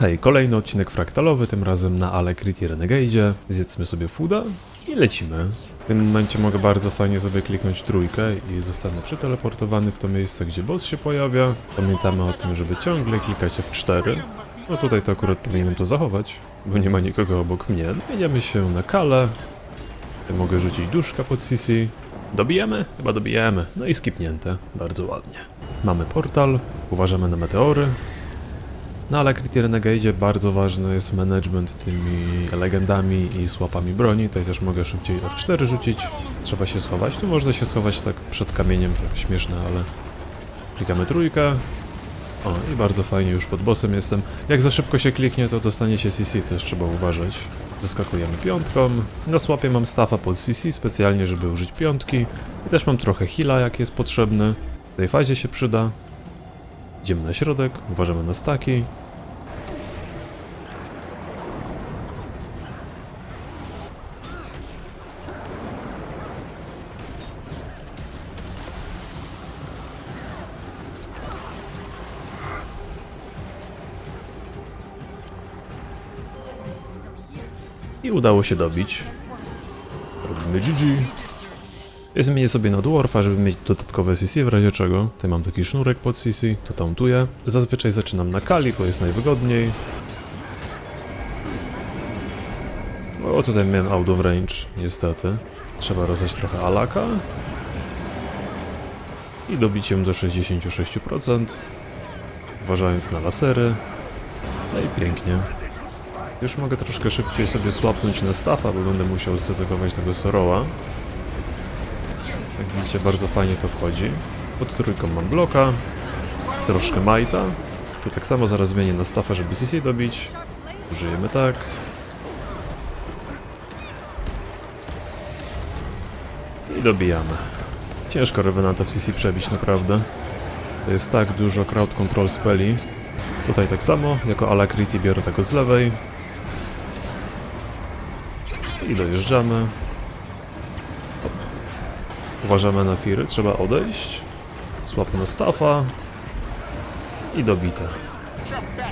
Hej, kolejny odcinek fraktalowy, tym razem na Alacrity Renegade. Zjedzmy sobie fooda i lecimy. W tym momencie mogę bardzo fajnie sobie kliknąć trójkę i zostanę przeteleportowany w to miejsce, gdzie boss się pojawia. Pamiętamy o tym, żeby ciągle klikać F4. No tutaj to akurat powinienem to zachować, bo nie ma nikogo obok mnie. Zmieniamy się na Kale. Mogę rzucić duszka pod CC. Dobijemy? Chyba dobijemy. No i skipnięte. Bardzo ładnie. Mamy portal, uważamy na meteory. No ale Crity Renegade bardzo ważny jest management tymi legendami i słapami broni. Tutaj też mogę szybciej F4 rzucić. Trzeba się schować. Tu można się schować tak przed kamieniem, trochę śmieszne, ale klikamy trójkę. O, i bardzo fajnie już pod bossem jestem. Jak za szybko się kliknie, to dostanie się CC, też trzeba uważać. Zaskakujemy piątką. Na słapie mam staffa pod CC, specjalnie, żeby użyć piątki. I też mam trochę heala, jak jest potrzebny. W tej fazie się przyda. Idziemy na środek, uważamy na staki. I udało się dobić. Robimy GG. Zmienię sobie na dwarfa, żeby mieć dodatkowe CC w razie czego. Tutaj mam taki sznurek pod CC, to tauntuję. Zazwyczaj zaczynam na Kali, bo jest najwygodniej. O, tutaj miałem out of range, niestety. Trzeba rozdać trochę alaka. I dobić ją do 66%. Uważając na lasery. No i pięknie. Już mogę troszkę szybciej sobie słapnąć na staffa, bo będę musiał zaatakować tego Soroła. Widzicie, bardzo fajnie to wchodzi. Pod trójką mam bloka, troszkę majta. Tu tak samo zaraz zmienię na staffa, żeby CC dobić. Użyjemy tak. I dobijamy. Ciężko Revenanta w CC przebić, naprawdę. To jest tak dużo crowd control spelli. Tutaj tak samo, jako Alacrity biorę tego z lewej. I dojeżdżamy. Uważamy na firy, trzeba odejść. Słab na staffa. I dobite.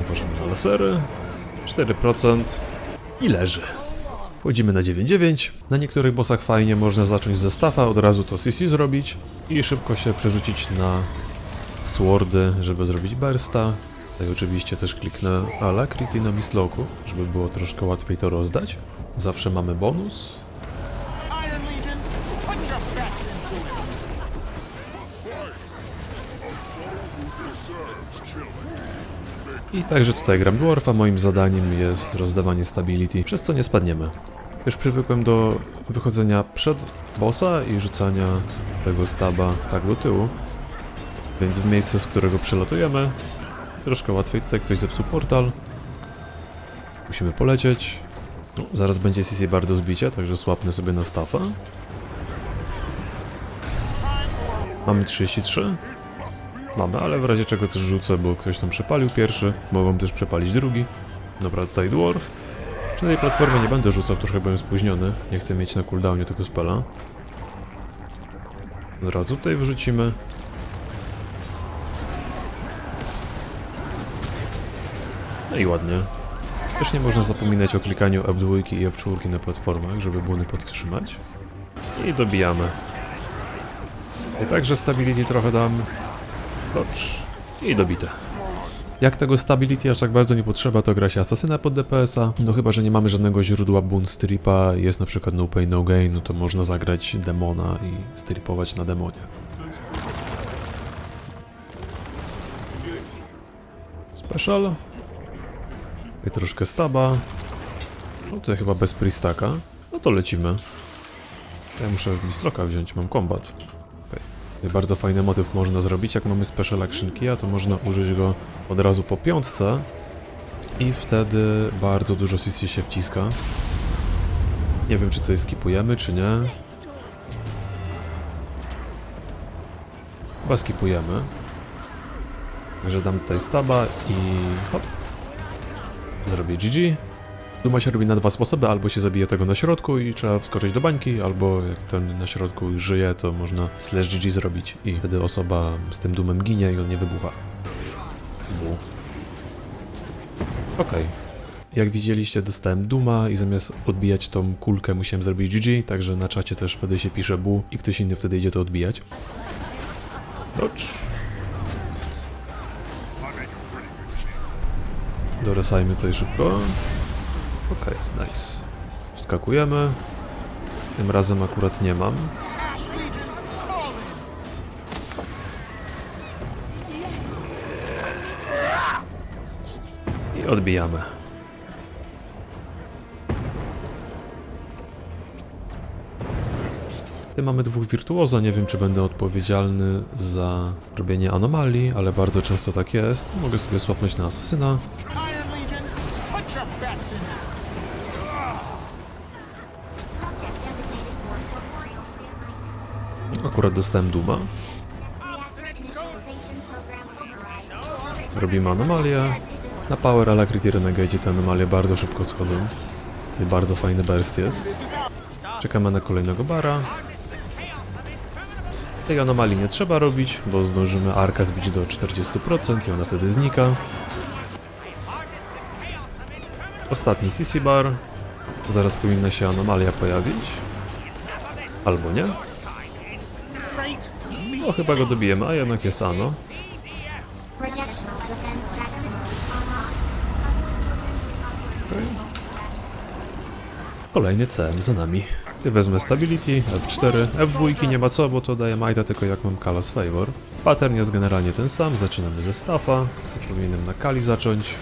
Uważamy na lasery. 4%. I leży. Wchodzimy na 9-9. Na niektórych bossach fajnie można zacząć ze staffa, od razu to CC zrobić i szybko się przerzucić na swordy, żeby zrobić bursta. Tutaj oczywiście też kliknę Alacrity na Mistlocku, żeby było troszkę łatwiej to rozdać. Zawsze mamy bonus. Into it. I także tutaj gram Dwarfa, moim zadaniem jest rozdawanie stability, przez co nie spadniemy. Już przywykłem do wychodzenia przed bossa i rzucania tego staba tak do tyłu. Więc w miejscu, z którego przelatujemy, troszkę łatwiej. Tutaj ktoś zepsuł portal. Musimy polecieć. No, zaraz będzie CC bardzo zbicie, także słapnę sobie na staffa. Mamy 33. Mamy, ale w razie czego też rzucę, bo ktoś tam przepalił pierwszy. Mogą też przepalić drugi. Dobra, tutaj dwarf. Przy tej platformie nie będę rzucał, trochę byłem spóźniony. Nie chcę mieć na cooldownie tego spela. Od razu tutaj wyrzucimy. No i ładnie. Też nie można zapominać o klikaniu F2 i F4 na platformach, żeby błony podtrzymać. I dobijamy. I także stability trochę dam. Dobrze. I dobite. Jak tego stability aż tak bardzo nie potrzeba, to gra się asasyna pod DPS-a. No chyba, że nie mamy żadnego źródła boon stripa, jest na przykład no pain no gain, no to można zagrać demona i stripować na demonie. Special. I troszkę staba. No tutaj chyba bez pristaka. No to lecimy. Ja muszę Mistroka wziąć, mam kombat. Tutaj Bardzo fajny motyw można zrobić, jak mamy Special Action Key, to można użyć go od razu po piątce i wtedy bardzo dużo CC się wciska. Nie wiem, czy to skipujemy, czy nie. Chyba skipujemy. Także dam tutaj staba i hop. Zrobię GG. Duma się robi na dwa sposoby, albo się zabije tego na środku i trzeba wskoczyć do bańki, albo jak ten na środku żyje, to można slash GG zrobić i wtedy osoba z tym dumem ginie i on nie wybucha. Bu. Okej. Jak widzieliście, dostałem Duma i zamiast odbijać tą kulkę musiałem zrobić GG, także na czacie też wtedy się pisze bu i ktoś inny wtedy idzie to odbijać. Dodge. Doresajmy tutaj szybko. Okej, nice. Wskakujemy. Tym razem akurat nie mam. I odbijamy. Tutaj mamy dwóch wirtuoza, nie wiem czy będę odpowiedzialny za robienie anomalii, ale bardzo często tak jest. Mogę sobie słapnąć na asesyna. Akurat dostałem Duma. Robimy anomalię. Na Power Alacrity Renegade te anomalie bardzo szybko schodzą. Tutaj bardzo fajny burst jest. Czekamy na kolejnego bara. Tej anomalii nie trzeba robić, bo zdążymy arka zbić do 40% i ona wtedy znika. Ostatni CC bar. Zaraz powinna się anomalia pojawić. Albo nie. No chyba go dobijemy, a jednak jest ano. Kolejny CM za nami. Wezmę Stability, F4, F2 nie ma co, bo to daje Majta tylko jak mam Kalas Favor. Pattern jest generalnie ten sam, zaczynamy ze Staffa. Powinienem na Kali zacząć.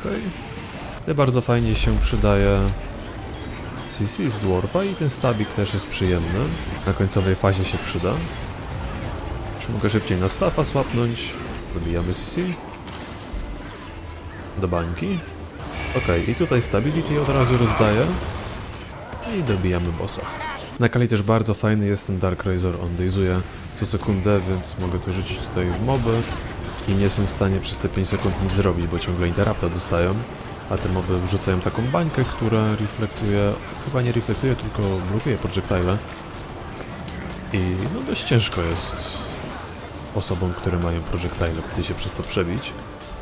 Okej. Tutaj bardzo fajnie się przydaje CC z Dwarfa i ten Stabik też jest przyjemny. Na końcowej fazie się przyda. Czy mogę szybciej na Staffa słapnąć? Dobijamy CC. Do bańki. Okej, i tutaj stability od razu rozdaję. I dobijamy bossa. Na Kali też bardzo fajny jest ten Dark Razor, on dejzuje co sekundę, więc mogę to rzucić tutaj w moby i nie są w stanie przez te 5 sekund nic zrobić, bo ciągle interrupta dostają. A te moby wrzucają taką bańkę, która reflektuje, chyba nie reflektuje, tylko blokuje projectile. I no dość ciężko jest osobom, które mają projectile, gdy się przez to przebić.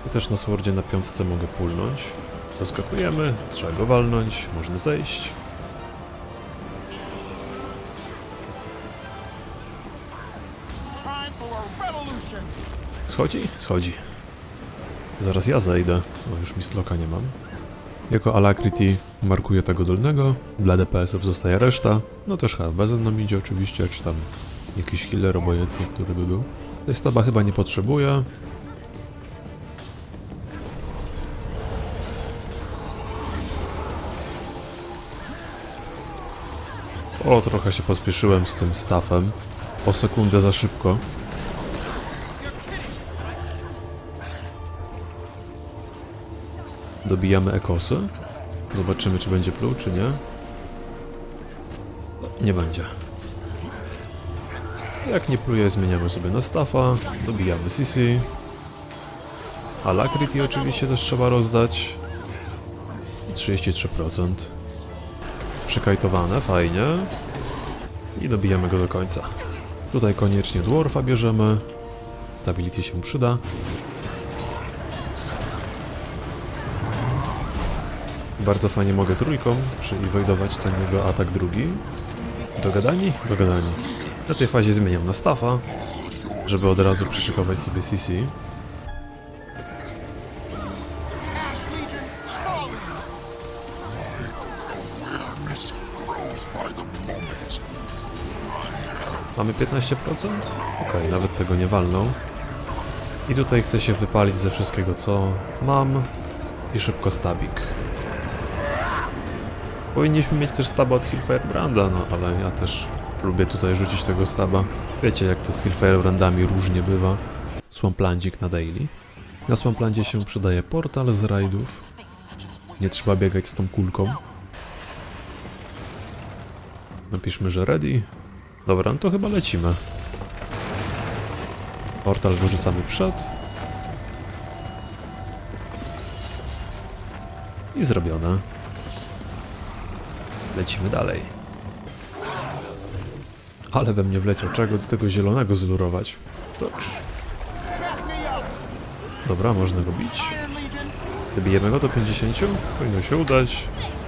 I też na swordzie na piątce mogę pulnąć. Doskakujemy, trzeba go walnąć, można zejść. Schodzi? Schodzi. Zaraz ja zejdę, bo już mistloka nie mam. Jako Alacrity markuję tego dolnego, dla DPS-ów zostaje reszta. No też ze mną idzie oczywiście, czy tam jakiś healer obojętny, który by był. Tej staba chyba nie potrzebuję. O, trochę się pospieszyłem z tym staffem. O sekundę za szybko. Dobijamy ekosy. Zobaczymy, czy będzie pluł, czy nie. Nie będzie. Jak nie pluje, zmieniamy sobie na staffa. Dobijamy CC. Alacrity oczywiście też trzeba rozdać. I 33%. Przekajtowane, fajnie. I dobijamy go do końca. Tutaj koniecznie dwarfa bierzemy. Stability się przyda. Bardzo fajnie mogę trójką przyiwajdować ten jego atak drugi. Dogadani? Dogadani. Na tej fazie zmieniam na staffa, żeby od razu przyszykować sobie CC. Mamy 15%? Okej, nawet tego nie walną. I tutaj chcę się wypalić ze wszystkiego co mam i szybko stabik. Powinniśmy mieć też staba od Hillfirebranda, no ale ja też lubię tutaj rzucić tego staba. Wiecie jak to z Hillfirebrandami różnie bywa. Swamplandzik na daily. Na Swamplandzie się przydaje portal z rajdów. Nie trzeba biegać z tą kulką. Napiszmy, że ready. Dobra, no to chyba lecimy. Portal wyrzucamy przed. I zrobione. Lecimy dalej. Ale we mnie wleciał. Czego do tego zielonego zlurować? Dobrze. Dobra, można go bić. Dobijemy go do 50. Powinno się udać.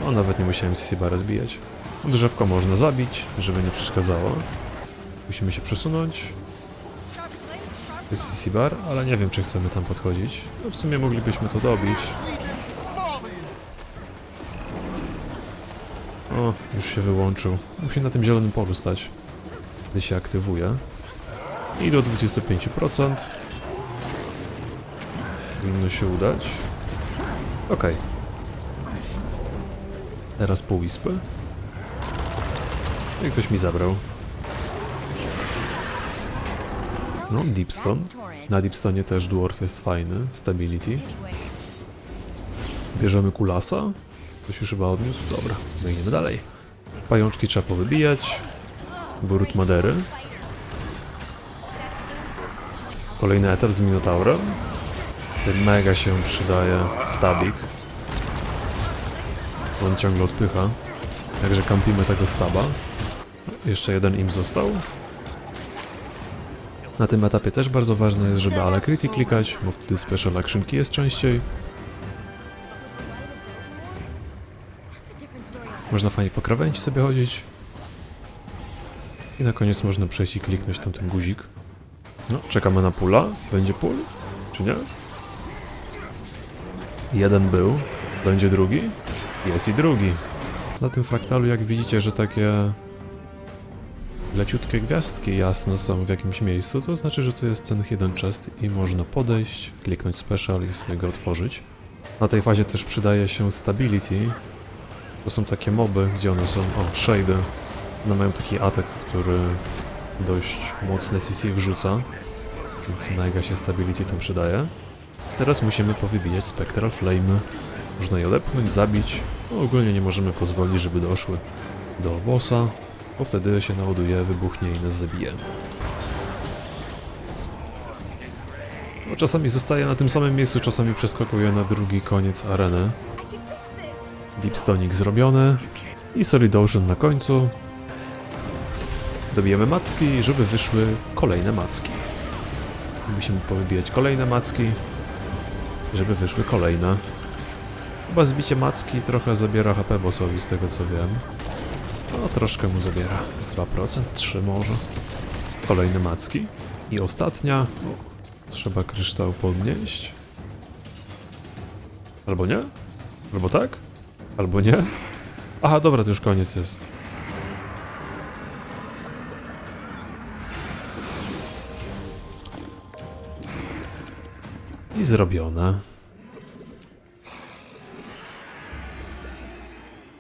O, nawet nie musiałem CC-bara zbijać. Drzewko można zabić, żeby nie przeszkadzało. Musimy się przesunąć. Jest CC-bar, ale nie wiem, czy chcemy tam podchodzić. No w sumie moglibyśmy to dobić. O, już się wyłączył. Musi na tym zielonym polu stać, gdy się aktywuje. I do 25%. Powinno się udać. Okej. Teraz po wispy. I ktoś mi zabrał. No, Deepstone. Na Deepstonie też Dwarf jest fajny. Stability. Bierzemy kulasa. Ktoś już chyba odniósł? Dobra, biegniemy dalej. Pajączki trzeba powybijać. Brut Madery. Kolejny etap z Minotaurem. Mega się przydaje. Stabik. On ciągle odpycha. Także kampimy tego staba. Jeszcze jeden im został. Na tym etapie też bardzo ważne jest, żeby Alacrity klikać, bo wtedy Special Actionki jest częściej. Można fajnie po krawędzi sobie chodzić. I na koniec można przejść i kliknąć tam ten guzik. No, czekamy na pula. Będzie pól? Czy nie? Jeden był. Będzie drugi? Jest i drugi. Na tym fraktalu, jak widzicie, że takie leciutkie gwiazdki jasno są w jakimś miejscu, to znaczy, że to jest ten hidden chest i można podejść, kliknąć special i sobie go otworzyć. Na tej fazie też przydaje się stability, to są takie moby, gdzie one są. O, Shade. One mają taki atak, który dość mocne CC wrzuca. Więc mega się stability tam przydaje. Teraz musimy powybijać Spectral Flame. Można je odepchnąć, zabić. No, ogólnie nie możemy pozwolić, żeby doszły do bossa, bo wtedy się naładuje, wybuchnie i nas zabije. No, czasami zostaje na tym samym miejscu, czasami przeskakuje na drugi koniec areny. Deepstonik zrobiony i Solid Ocean na końcu. Dobijemy macki, żeby wyszły kolejne macki. Musimy powybijać kolejne macki, żeby wyszły kolejne. Chyba zbicie macki trochę zabiera HP bossowi z tego co wiem. No troszkę mu zabiera, z 2%, 3 może. Kolejne macki. I ostatnia. O, trzeba kryształ podnieść. Albo nie? Albo tak? Albo nie? Aha, dobra, to już koniec jest. I zrobione.